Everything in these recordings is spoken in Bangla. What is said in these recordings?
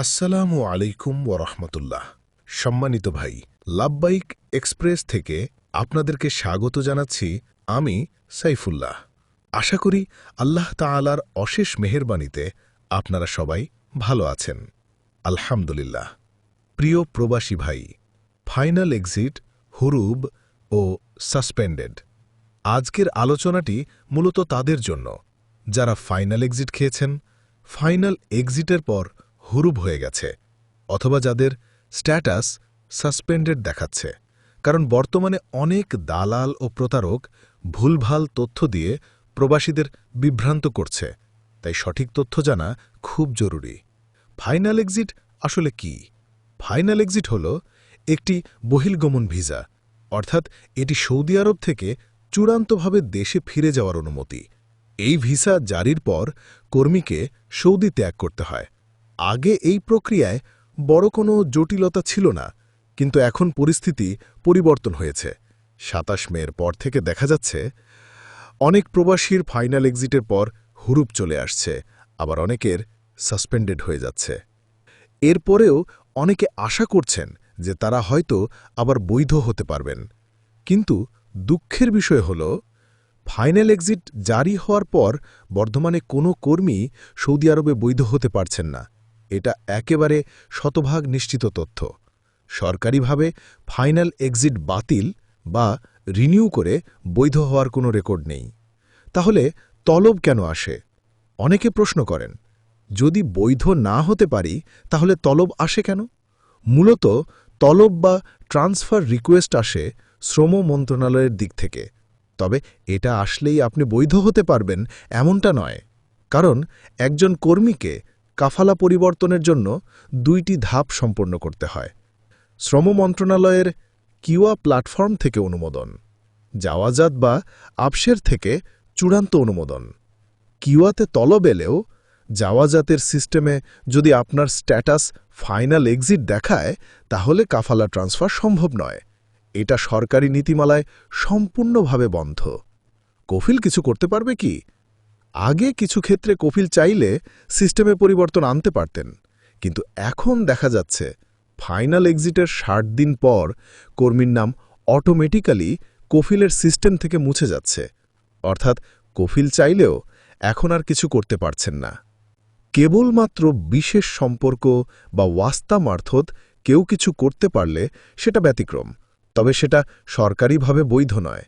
আসসালামু আলাইকুম ওরহমতুল্লাহ সম্মানিত ভাই লাভবাইক এক্সপ্রেস থেকে আপনাদেরকে স্বাগত জানাচ্ছি আমি সাইফুল্লাহ। আশা করি আল্লাহ তাআলার অশেষ মেহেরবানিতে আপনারা সবাই ভালো আছেন। আলহামদুলিল্লাহ। প্রিয় প্রবাসী ভাই, ফাইনাল এক্সিট, হুরুব ও সাসপেন্ডেড। আজকের আলোচনাটি মূলত তাদের জন্য। যারা ফাইনাল এক্সিট খেয়েছেন, ফাইনাল এক্সিটের পর হুরুব হয়ে গেছে, অথবা যাদের স্ট্যাটাস সাসপেন্ডেড দেখাচ্ছে। কারণ বর্তমানে অনেক দালাল ও প্রতারক ভুলভাল তথ্য দিয়ে প্রবাসীদের বিভ্রান্ত করছে, তাই সঠিক তথ্য জানা খুব জরুরি। ফাইনাল এক্সিট আসলে কি? ফাইনাল এক্সিট হল একটি বহির্গমন ভিসা, অর্থাৎ এটি সৌদি আরব থেকে চূড়ান্তভাবে দেশে ফিরে যাওয়ার অনুমতি। এই ভিসা জারির পর কর্মীকে সৌদি ত্যাগ করতে হয়। আগে এই প্রক্রিয়ায় বড় কোনো জটিলতা ছিল না, কিন্তু এখন পরিস্থিতি পরিবর্তন হয়েছে। সাতাশ মের পর থেকে দেখা যাচ্ছে, অনেক প্রবাসীর ফাইনাল এক্সিটের পর হুরুপ চলে আসছে, আবার অনেকের সাসপেন্ডেড হয়ে যাচ্ছে। এরপরেও অনেকে আশা করছেন যে তারা হয়তো আবার বৈধ হতে পারবেন। কিন্তু দুঃখের বিষয় হল, ফাইনাল এক্সিট জারি হওয়ার পর বর্ধমানে কোনো কর্মী সৌদি আরবে বৈধ হতে পারছেন না। এটা একেবারে শতভাগ নিশ্চিত তথ্য। সরকারিভাবে ফাইনাল এক্সিট বাতিল বা রিনিউ করে বৈধ হওয়ার কোনো রেকর্ড নেই। তাহলে তলব কেন আসে? অনেকে প্রশ্ন করেন, যদি বৈধ না হতে পারি, তাহলে তলব আসে কেন? মূলত তলব বা ট্রান্সফার রিকোয়েস্ট আসে শ্রম মন্ত্রণালয়ের দিক থেকে। তবে এটা আসলেই আপনি বৈধ হতে পারবেন এমনটা নয়। কারণ একজন কর্মীকে কাফালা পরিবর্তনের জন্য দুইটি ধাপ সম্পন্ন করতে হয়। শ্রম মন্ত্রণালয়ের কিওয়া প্ল্যাটফর্ম থেকে অনুমোদন যাওয়াজাত বা আপসের থেকে চূড়ান্ত অনুমোদন। কিওয়াতে তলব এলেও যাওয়াজাতের সিস্টেমে যদি আপনার স্ট্যাটাস ফাইনাল এক্সিট দেখায়, তাহলে কাফালা ট্রান্সফার সম্ভব নয়। এটা সরকারি নীতিমালায় সম্পূর্ণভাবে বন্ধ। কফিল কিছু করতে পারবে কি? আগে কিছু ক্ষেত্রে কফিল চাইলে সিস্টেমে পরিবর্তন আনতে পারতেন, কিন্তু এখন দেখা যাচ্ছে ফাইনাল এক্সিটের ষাট দিন পর কর্মীর নাম অটোমেটিক্যালি কফিলের সিস্টেম থেকে মুছে যাচ্ছে। অর্থাৎ কফিল চাইলেও এখন আর কিছু করতে পারছেন না। কেবলমাত্র বিশেষ সম্পর্ক বা ওয়াস্তা মারথত কেউ কিছু করতে পারলে সেটা ব্যতিক্রম, তবে সেটা সরকারিভাবে বৈধ নয়।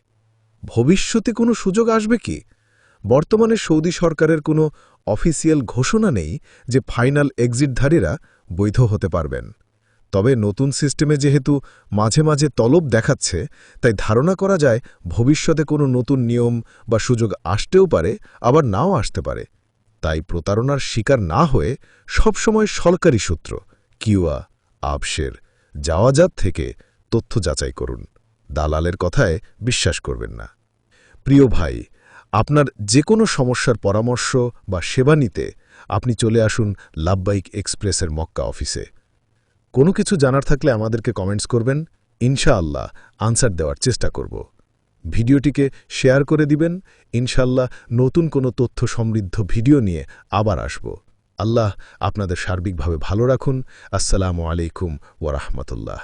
ভবিষ্যতে কোনো সুযোগ আসবে কি? বর্তমানে সৌদি সরকারের কোনো অফিসিয়াল ঘোষণা নেই যে ফাইনাল এক্সিটধারীরা বৈধ হতে পারবেন। তবে নতুন সিস্টেমে যেহেতু মাঝে মাঝে তলব দেখাচ্ছে, তাই ধারণা করা যায় ভবিষ্যতে কোনো নতুন নিয়ম বা সুযোগ আসতেও পারে, আবার নাও আসতে পারে। তাই প্রতারণার শিকার না হয়ে সবসময় সরকারি সূত্র কিউয়া আবশের, যাওয়াজাত থেকে তথ্য যাচাই করুন। দালালের কথায় বিশ্বাস করবেন না। প্রিয় ভাই আপনার যে কোনো সমস্যার পরামর্শ বা সেবা নিতে আপনি চলে আসুন লাভবাইক এক্সপ্রেসের মক্কা অফিসে। কোনো কিছু জানার থাকলে আমাদেরকে কমেন্টস করবেন, ইনশাআল্লাহ আনসার দেওয়ার চেষ্টা করব। ভিডিওটিকে শেয়ার করে দিবেন ইনশাল্লাহ নতুন কোনো তথ্য সমৃদ্ধ ভিডিও নিয়ে আবার আসব। আল্লাহ আপনাদের সার্বিকভাবে ভালো রাখুন। আসসালামু আলাইকুম ওরহমতুল্লাহ